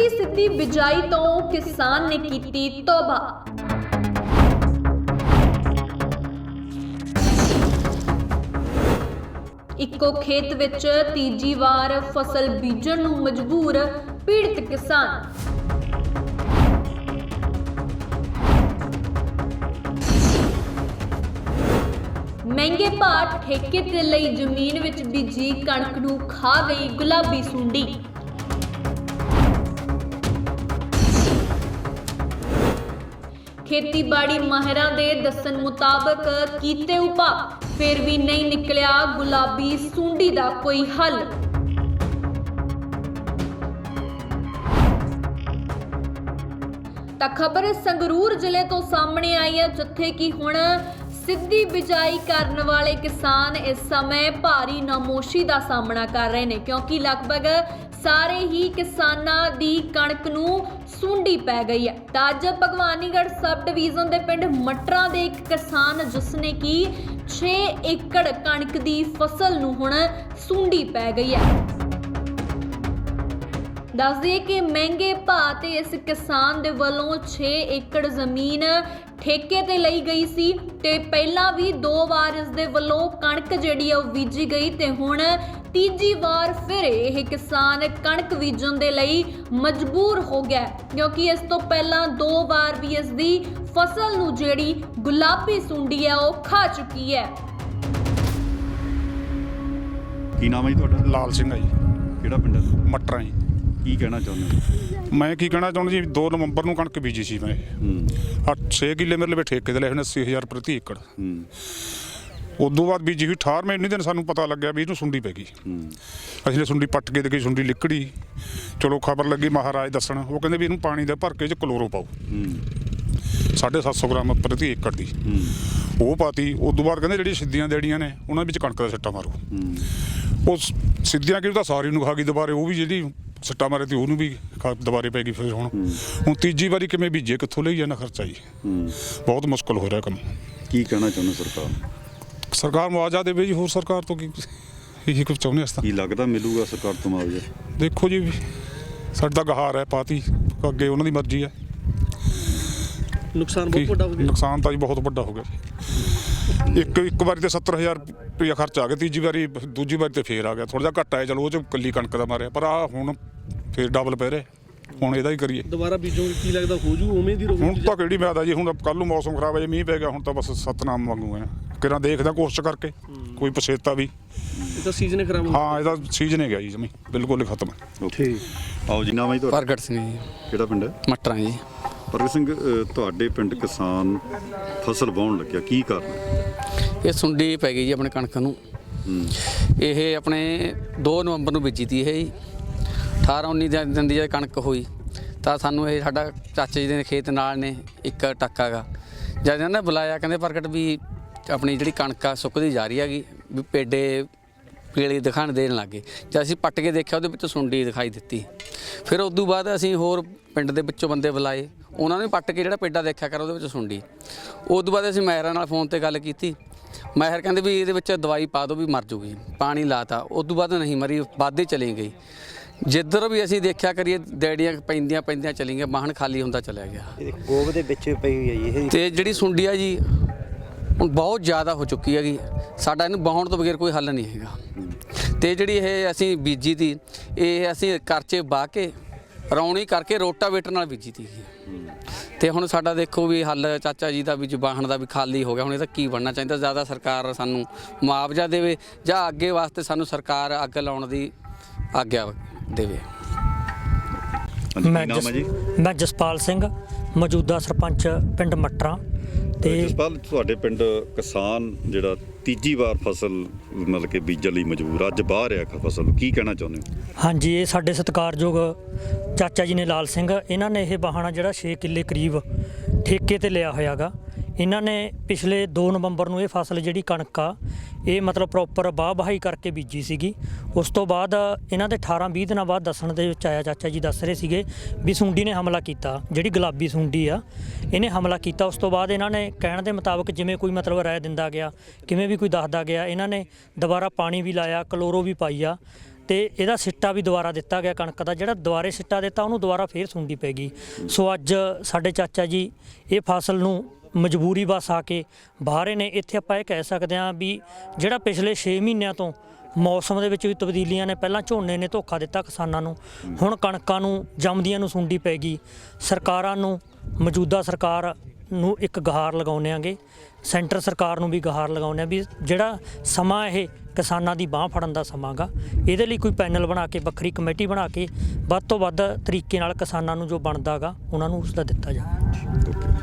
ਉਲਟੀ ਸਿੱਧੀ ਬਿਜਾਈ ਤੋਂ ਕਿਸਾਨ ਨੇ ਕੀਤੀ ਤੋਬਾ। ਇੱਕੋ ਖੇਤ ਵਿੱਚ ਤੀਜੀ ਵਾਰ ਫਸਲ ਬੀਜਣ ਨੂੰ ਮਜਬੂਰ ਪੀੜਤ ਕਿਸਾਨ। ਮਹਿੰਗੇ ਭਾਅ ਠੇਕੇ ਤੇ ਲਈ ਜ਼ਮੀਨ ਵਿੱਚ ਬੀਜੀ ਕਣਕ ਨੂੰ ਖਾ ਗਈ ਗੁਲਾਬੀ ਸੁੰਡੀ। ਖੇਤੀਬਾੜੀ ਮਾਹਿਰਾਂ ਦੇ ਦੱਸਣ ਮੁਤਾਬਕ ਕੀਤੇ ਉਪਾਅ, ਫਿਰ ਵੀ ਨਹੀਂ ਨਿਕਲਿਆ ਗੁਲਾਬੀ ਸੁੰਡੀ ਦਾ ਕੋਈ ਹੱਲ। ਤਾਂ ਖਬਰ ਸੰਗਰੂਰ ਜ਼ਿਲ੍ਹੇ ਤੋਂ ਸਾਹਮਣੇ ਆਈ ਹੈ, ਜਿੱਥੇ ਕਿ ਹੁਣ ਸਿੱਧੀ ਬਿਜਾਈ ਕਰਨ ਵਾਲੇ ਕਿਸਾਨ ਇਸ ਸਮੇਂ ਭਾਰੀ ਨਾਮੋਸ਼ੀ ਦਾ ਸਾਹਮਣਾ ਕਰ ਰਹੇ ਨੇ, ਕਿਉਂਕਿ ਲਗਭਗ ਸਾਰੇ ਹੀ ਕਿਸਾਨਾਂ ਦੀ ਕਣਕ ਨੂੰ ਸੁੰਡੀ ਪੈ ਗਈ ਹੈ। ਤਾਂ ਅੱਜ ਭਗਵਾਨੀਗੜ੍ਹ ਸਬ ਡਿਵੀਜ਼ਨ ਦੇ ਪਿੰਡ ਮਟਰਾਂ ਦੇ ਇੱਕ ਕਿਸਾਨ ਜਿਸ ਨੇ ਕਿ 6 ਏਕੜ ਕਣਕ ਦੀ ਫਸਲ ਨੂੰ ਹੁਣ ਸੁੰਡੀ ਪੈ ਗਈ ਹੈ। ਦੱਸ ਦਈਏ ਕਿ ਮਹਿੰਗੇ ਭਾਅ ਤੇ ਇਸ ਕਿਸਾਨ ਦੇ ਵੱਲੋਂ 6 ਏਕੜ ਜ਼ਮੀਨ ਠੇਕੇ ਤੇ ਲਈ ਗਈ ਸੀ ਤੇ ਪਹਿਲਾਂ ਵੀ ਦੋ ਵਾਰ ਇਸ ਦੇ ਵੱਲੋਂ ਕਣਕ ਜਿਹੜੀ ਆ ਉਹ ਬੀਜੀ ਗਈ ਤੇ ਹੁਣ ਤੀਜੀ ਵਾਰ ਫਿਰ ਇਹ ਕਿਸਾਨ ਕਣਕ ਬੀਜਣ ਦੇ ਲਈ ਮਜਬੂਰ ਹੋ ਗਿਆ ਕਿਉਂਕਿ ਇਸ ਤੋਂ ਪਹਿਲਾਂ ਦੋ ਵਾਰ ਵੀ ਇਸ ਦੀ ਫਸਲ ਨੂੰ ਜਿਹੜੀ ਗੁਲਾਬੀ ਸੁੰਡੀ ਹੈ ਉਹ ਖਾ ਚੁੱਕੀ ਹੈ। ਕੀ ਨਾਮ ਹੈ ਜੀ ਤੁਹਾਡਾ? ਲਾਲ ਸਿੰਘ ਆ ਜੀ। ਕਿਹੜਾ ਪਿੰਡ ਹੈ? ਮਟਰਾਂ ਜੀ। ਕੀ ਕਹਿਣਾ ਚਾਹੁੰਦੇ ਹੋ? ਮੈਂ ਕੀ ਕਹਿਣਾ ਚਾਹੁੰਦਾ ਜੀ 2 ਨਵੰਬਰ ਨੂੰ ਕਣਕ ਬੀਜੀ ਸੀ ਮੈਂ। ਹੂੰ। 6 ਕਿੱਲੇ ਮੇਰੇ ਲਈ ਠੇਕੇ ਤੇ ਲਏ ਹੋਣੇ 80000 ਪ੍ਰਤੀ ਏਕੜ। ਹੂੰ। ਉਦੋਂ ਬਾਅਦ ਬੀਜੀ ਹੋਈ 18 ਮਹੀਨੇ ਦਿਨ ਸਾਨੂੰ ਪਤਾ ਲੱਗਿਆ ਵੀ ਇਹਨੂੰ ਸੁੰਡੀ ਪੈ ਗਈ। ਹੂੰ। ਅਸੀਂ ਨੇ ਸੁੰਡੀ ਪੱਟ ਕੇ ਦੇਖੀ ਸੁੰਡੀ ਲਿਕੜੀ। ਚਲੋ ਖਬਰ ਲੱਗੀ ਮਹਾਰਾਜ ਦੱਸਣ। ਉਹ ਕਹਿੰਦੇ ਵੀ ਇਹਨੂੰ ਪਾਣੀ ਦੇ ਭਰ ਕੇ ਚ ਕਲੋਰੋ ਪਾਓ। ਹੂੰ। 750 ਗ੍ਰਾਮ ਪ੍ਰਤੀ ਏਕੜ ਦੀ। ਹੂੰ। ਉਹ ਪਾਤੀ ਉਦੋਂ ਬਾਅਦ ਕਹਿੰਦੇ ਜਿਹੜੀ ਸਿੱਧੀਆਂ ਦੇੜੀਆਂ ਨੇ ਉਹਨਾਂ ਵਿੱਚ ਕਣਕ ਦਾ ਸਿੱਟਾ ਮਾਰੋ। ਹੂੰ। ਉਹ ਸਿੱਧੀਆਂ ਕਿਉਂ ਤਾਂ ਸਾਰੀ ਨੂੰ ਖਾ ਗਈ ਦੁਬਾਰੇ ਉਹ ਵੀ ਜਿਹੜੀ ਸੱਟਾ ਮਾਰੇ ਤੇ ਉਹਨੂੰ ਵੀ ਖਾ- ਦੁਬਾਰੇ ਪੈ ਗਈ ਫਿਰ ਹੁਣ। ਹੁਣ ਤੀਜੀ ਵਾਰੀ ਕਿਵੇਂ ਬੀਜੇ ਕਿੱਥੋਂ ਲਈ ਜਾਣਾ ਖਰਚਾ ਜੀ? ਹੂੰ ਬਹੁਤ ਮੁਸ਼ਕਲ ਹੋ ਰਿਹਾ ਕੰਮ। ਕੀ ਕਹਿਣਾ ਚਾਹੁੰਦੇ ਸਰਕਾਰ ਨੂੰ? ਸਰਕਾਰ ਮੁਆਵਜ਼ਾ ਦੇਵੇ ਜੀ ਹੋਰ ਸਰਕਾਰ ਤੋਂ ਕੀ ਇਹੀ ਕੁਝ ਚਾਹੁੰਦੇ ਅਸਤਾ ਕੀ ਲੱਗਦਾ ਮਿਲੂਗਾ ਸਰਕਾਰ ਤੋਂ ਮੁਆਵਜ਼ਾ? ਦੇਖੋ ਜੀ ਸਾਡਾ ਗਹਾਰ ਹੈ ਪਾਤੀ ਅੱਗੇ ਉਹਨਾਂ ਦੀ ਮਰਜ਼ੀ ਹੈ। ਨੁਕਸਾਨ ਕੀ- ਬਹੁਤ ਵੱਡਾ ਹੋ ਗਿਆ। ਨੁਕਸਾਨ ਤਾਂ ਜੀ ਬਹੁਤ ਵੱਡਾ ਹੋ ਗਿਆ ਜੀ। ਇੱਕ ਇੱਕ ਵਾਰੀ ਤੇ 70000 ਰੁਪਇਆ ਖਰਚ ਆ ਗਿਆ ਤੀਜੀ ਵਾਰੀ ਦੂਜੀ ਵਾਰੀ ਤੇ ਫੇਰ ਆ ਗਿਆ। ਥੋੜਾ ਜਿਹਾ ਘੱਟ ਆਇਆ ਚਲੋ ਉਹ ਚ ਕੱਲੀ ਕਣਕ ਦਾ ਮਾਰਿਆ ਪਰ ਆ ਹੁਣ ਫੇਰ ਡਬਲ ਪੈ ਰਿਹਾ। ਹੁਣ ਇਹਦਾ ਹੀ ਕਰੀਏ। ਦੁਬਾਰਾ ਬੀਜੋਗੇ ਕੀ ਲੱਗਦਾ ਹੋ ਜੂ ਉਵੇਂ ਦੀ ਹੁਣ ਰਹੂਗੀ ਤਾਂ ਕਿਹੜੀ ਮਿਆਦ ਆ ਜੀ ਹੁਣ ਕੱਲ ਨੂੰ ਮੌਸਮ ਖਰਾਬ ਹੈ ਜੀ ਮੀਂਹ ਪੈ ਗਿਆ ਹੁਣ ਤਾਂ ਬਸ ਸਤਨਾਮ ਵਾਂਗੂ ਹੈ ਕਿਰਾਂ ਦੇਖਦਾ ਕੋਸ਼ਿਸ਼ ਕਰਕੇ ਕੋਈ ਪਛੇਤਾ ਵੀ। ਇਹ ਤਾਂ ਸੀਜ਼ਨ ਖਰਾਬ ਹੋ ਹਾਂ ਇਹਦਾ ਸੀਜ਼ਨ ਹੀ ਗਿਆ ਜੀ ਜਮੀ ਬਿਲਕੁਲ ਹੀ ਖਤਮ। ਹੈ ਠੀਕ। ਆਓ ਜੀ ਨਾਮ ਹੈ ਤੁਹਾਡਾ? ਪ੍ਰਗਟ ਸਿੰਘ ਜੀ। ਕਿਹੜਾ ਪਿੰਡ? ਹੈ ਮਟਰਾਂ ਜੀ। ਪ੍ਰਗਟ ਸਿੰਘ ਅ, ਤੁਹਾਡੇ ਪਿੰਡ ਕਿਸਾਨ ਫਸਲ ਵਾਹੁਣ ਲੱਗਿਆ। ਕੀ ਕਾਰਨ ਹੈ? ਇਹ ਸੁੰਡੀ ਪੈ ਗਈ ਜੀ ਆਪਣੇ ਕਣਕ ਨੂੰ। ਹੂੰ। ਇਹ ਆਪਣੇ 2 ਨਵੰਬਰ ਨੂੰ ਬੀਜੀ ਤੀ ਇਹ ਜੀ। 18 19 ਦਿਨ ਦਿਨ ਦੀ ਜਦ ਕਣਕ ਹੋਈ ਤਾਂ ਸਾਨੂੰ ਇਹ ਸਾਡਾ ਚਾਚੇ ਜੀ ਦੇ ਖੇਤ ਨਾਲ ਨੇ ਇੱਕ ਟੱਕਾ ਗਾ ਜਦ ਇਹਨਾਂ ਨੇ ਬੁਲਾਇਆ ਕਹਿੰਦੇ ਪ੍ਰਗਟ ਵੀ ਆਪਣੀ ਜਿਹੜੀ ਕਣਕ ਆ ਸੁੱਕਦੀ ਜਾ ਰਹੀ ਹੈਗੀ ਵੀ ਪੇਡੇ ਪੀਲੀ ਦਿਖਾਣ ਦੇਣ ਲੱਗੇ ਜਦ ਅਸੀਂ ਪੱਟ ਕੇ ਦੇਖਿਆ ਉਹਦੇ ਵਿੱਚ ਸੁੰਡੀ ਦਿਖਾਈ ਦਿੱਤੀ। ਫਿਰ ਉਸ ਤੋਂ ਬਾਅਦ ਅਸੀਂ ਹੋਰ ਪਿੰਡ ਦੇ ਵਿੱਚੋਂ ਬੰਦੇ ਬੁਲਾਏ। ਉਹਨਾਂ ਨੇ ਪੱਟ ਕੇ ਜਿਹੜਾ ਪੇਡਾ ਦੇਖਿਆ ਕਰ ਉਹਦੇ ਵਿੱਚ ਸੁੰਡੀ। ਉਸ ਤੋਂ ਬਾਅਦ ਅਸੀਂ ਮਾਹਿਰਾਂ ਨਾਲ ਫੋਨ ਤੇ ਗੱਲ ਕੀਤੀ। ਮਾਹਿਰ ਕਹਿੰਦੇ ਵੀ ਇਹਦੇ ਵਿੱਚ ਦਵਾਈ ਪਾ ਦਿਓ ਵੀ ਮਰ ਜੂਗੀ ਪਾਣੀ ਲਾਤਾ। ਉਸ ਤੋਂ ਬਾਅਦ ਨਹੀਂ ਮਰੀ ਵਾਧੇ ਚਲੀ ਗਈ। ਜਿੱਧਰ ਵੀ ਅਸੀਂ ਦੇਖਿਆ ਕਰੀਏ ਡੈਡੀਆਂ ਪੈਂਦੀਆਂ ਪੈਂਦੀਆਂ ਚਲੀ ਗਈਆਂ ਬਾਹਣ ਖਾਲੀ ਹੁੰਦਾ ਚਲਿਆ ਗਿਆ। ਇਹ ਗੋਬ ਦੇ ਵਿੱਚ ਪਈ ਹੋਈ ਹੈ ਜੀ ਇਹ ਤੇ ਜਿਹੜੀ ਸੁੰਡੀ ਆ ਜੀ ਹੁਣ ਬਹੁਤ ਜ਼ਿਆਦਾ ਹੋ ਚੁੱਕੀ ਹੈਗੀ। ਸਾਡਾ ਇਹਨੂੰ ਬਹਾਉਣ ਤੋਂ ਬਗੈਰ ਕੋਈ ਹੱਲ ਨਹੀਂ ਹੈਗਾ। ਤੇ ਜਿਹੜੀ ਇਹ ਅਸੀਂ ਬੀਜੀ ਤੀ ਇਹ ਅਸੀਂ ਕਰਚੇ ਬਾਹ ਕੇ ਰੌਣੀ ਕਰਕੇ ਰੋਟਾਵੇਟਰ ਨਾਲ ਬੀਜੀ ਤੀ ਤੇ ਹੁਣ ਸਾਡਾ ਦੇਖੋ ਵੀ ਹੱਲ ਚਾਚਾ ਜੀ ਦਾ ਵੀ ਜ਼ਬਾਨ ਦਾ ਵੀ ਖਾਲੀ ਹੋ ਗਿਆ ਹੁਣ ਇਹਦਾ ਕੀ ਬਣਨਾ ਚਾਹੀਦਾ? ਜ਼ਿਆਦਾ ਸਰਕਾਰ ਸਾਨੂੰ ਮੁਆਵਜ਼ਾ ਦੇਵੇ ਜਾਂ ਅੱਗੇ ਵਾਸਤੇ ਸਾਨੂੰ ਸਰਕਾਰ ਅੱਗ ਲਾਉਣ ਦੀ ਆਗਿਆ ਦੇਵੇ। ਹਾਂਜੀ ਮੈਂ ਕੀ ਨਾਮ ਹੈ ਜੀ? ਜਸ- ਮੈਂ ਜਸਪਾਲ ਸਿੰਘ। ਮੌਜੂਦਾ ਸਰਪੰਚ ਪਿੰਡ ਮਟਰਾ ਤੇ ਜਸਪਾਲ ਤੁਹਾਡੇ ਪਿੰਡ ਕਿਸਾਨ ਜਿਹੜਾ ਤੀਜੀ ਵਾਰ ਫਸਲ ਮਤਲਬ ਕਿ ਬੀਜਣ ਲਈ ਮਜਬੂਰ ਅੱਜ ਬਾਹਰ ਆ ਫਸਲ ਕੀ ਕਹਿਣਾ ਚਾਹੁੰਦੇ ਹੋ? ਹਾਂਜੀ ਇਹ ਸਾਡੇ ਸਤਿਕਾਰਯੋਗ ਚਾਚਾ ਜੀ ਨੇ ਲਾਲ ਸਿੰਘ ਇਹਨਾਂ ਨੇ ਇਹ ਵਾਹਣਾ ਜਿਹੜਾ 6 ਕਿੱਲੇ ਕਰੀਬ ਠੇਕੇ ਤੇ ਲਿਆ ਹੋਇਆਗਾ। ਇਹਨਾਂ ਨੇ ਪਿਛਲੇ 2 ਨਵੰਬਰ ਨੂੰ ਇਹ ਫਸਲ ਜਿਹੜੀ ਕਣਕ ਆ, ਇਹ ਮਤਲਬ ਪ੍ਰੋਪਰ ਬਾਹ ਬਹਾਈ ਕਰਕੇ ਬੀਜੀ ਸੀਗੀ। ਉਸ ਤੋਂ ਬਾਅਦ ਇਹਨਾਂ ਦੇ 18 20 ਦਿਨਾਂ ਬਾਅਦ ਦੱਸਣ ਦੇ ਵਿੱਚ ਆਇਆ, ਚਾਚਾ ਜੀ ਦੱਸ ਰਹੇ ਸੀਗੇ ਵੀ ਸੁੰਡੀ ਨੇ ਹਮਲਾ ਕੀਤਾ, ਜਿਹੜੀ ਗੁਲਾਬੀ ਸੁੰਡੀ ਆ, ਇਹਨੇ ਹਮਲਾ ਕੀਤਾ। ਉਸ ਤੋਂ ਬਾਅਦ ਇਹਨਾਂ ਨੇ ਕਹਿਣ ਦੇ ਮੁਤਾਬਕ ਜਿਵੇਂ ਕੋਈ ਮਤਲਬ ਰਾਏ ਦਿੰਦਾ ਗਿਆ, ਕਿਵੇਂ ਵੀ ਕੋਈ ਦੱਸਦਾ ਗਿਆ, ਇਹਨਾਂ ਨੇ ਦੁਬਾਰਾ ਪਾਣੀ ਵੀ ਲਾਇਆ, ਕਲੋਰੋ ਵੀ ਪਾਈ ਆ ਤੇ ਇਹਦਾ ਸਿੱਟਾ ਵੀ ਦੁਬਾਰਾ ਦਿੱਤਾ ਗਿਆ ਕਣਕ ਦਾ। ਜਿਹੜਾ ਦੁਬਾਰੇ ਸਿੱਟਾ ਦਿੱਤਾ, ਉਹਨੂੰ ਦੁਬਾਰਾ ਫੇਰ ਸੁੰਡੀ ਪੈ ਗਈ। ਸੋ ਅੱਜ ਸਾਡੇ ਚਾਚਾ ਜੀ ਇਹ ਫਸਲ ਨੂੰ ਮਜਬੂਰੀ ਵਸ ਆ ਕੇ ਬਾਹਰੇ ਨੇ। ਇੱਥੇ ਆਪਾਂ ਇਹ ਕਹਿ ਸਕਦੇ ਹਾਂ ਵੀ ਜਿਹੜਾ ਪਿਛਲੇ 6 ਮਹੀਨਿਆਂ ਤੋਂ ਮੌਸਮ ਦੇ ਵਿੱਚ ਵੀ ਤਬਦੀਲੀਆਂ ਨੇ, ਪਹਿਲਾਂ ਝੋਨੇ ਨੇ ਧੋਖਾ ਦਿੱਤਾ ਕਿਸਾਨਾਂ ਨੂੰ। ਹੁਣ ਕਣਕਾਂ ਨੂੰ, ਜੰਮਦੀਆਂ ਨੂੰ ਸੁੰਡੀ ਪੈ ਗਈ। ਸਰਕਾਰਾਂ ਨੂੰ, ਮੌਜੂਦਾ ਸਰਕਾਰ ਨੂੰ ਇੱਕ ਗਹਾਰ ਲਗਾਉਂਦੇ ਆਂਗੇ ਸੈਂਟਰ ਸਰਕਾਰ ਨੂੰ ਵੀ ਗਹਾਰ ਲਗਾਉਂਦੇ ਆ ਵੀ ਜਿਹੜਾ ਸਮਾਂ ਇਹ ਕਿਸਾਨਾਂ ਦੀ ਬਾਹ ਫੜਨ ਦਾ ਸਮਾਂ ਗਾ, ਇਹਦੇ ਲਈ ਕੋਈ ਪੈਨਲ ਬਣਾ ਕੇ, ਵੱਖਰੀ ਕਮੇਟੀ ਬਣਾ ਕੇ, ਵੱਧ ਤੋਂ ਵੱਧ ਤਰੀਕੇ ਨਾਲ ਕਿਸਾਨਾਂ ਨੂੰ ਜੋ ਬਣਦਾਗਾ ਉਹਨਾਂ ਨੂੰ ਉਸ ਦਾ ਦਿੱਤਾ ਜਾਵੇ।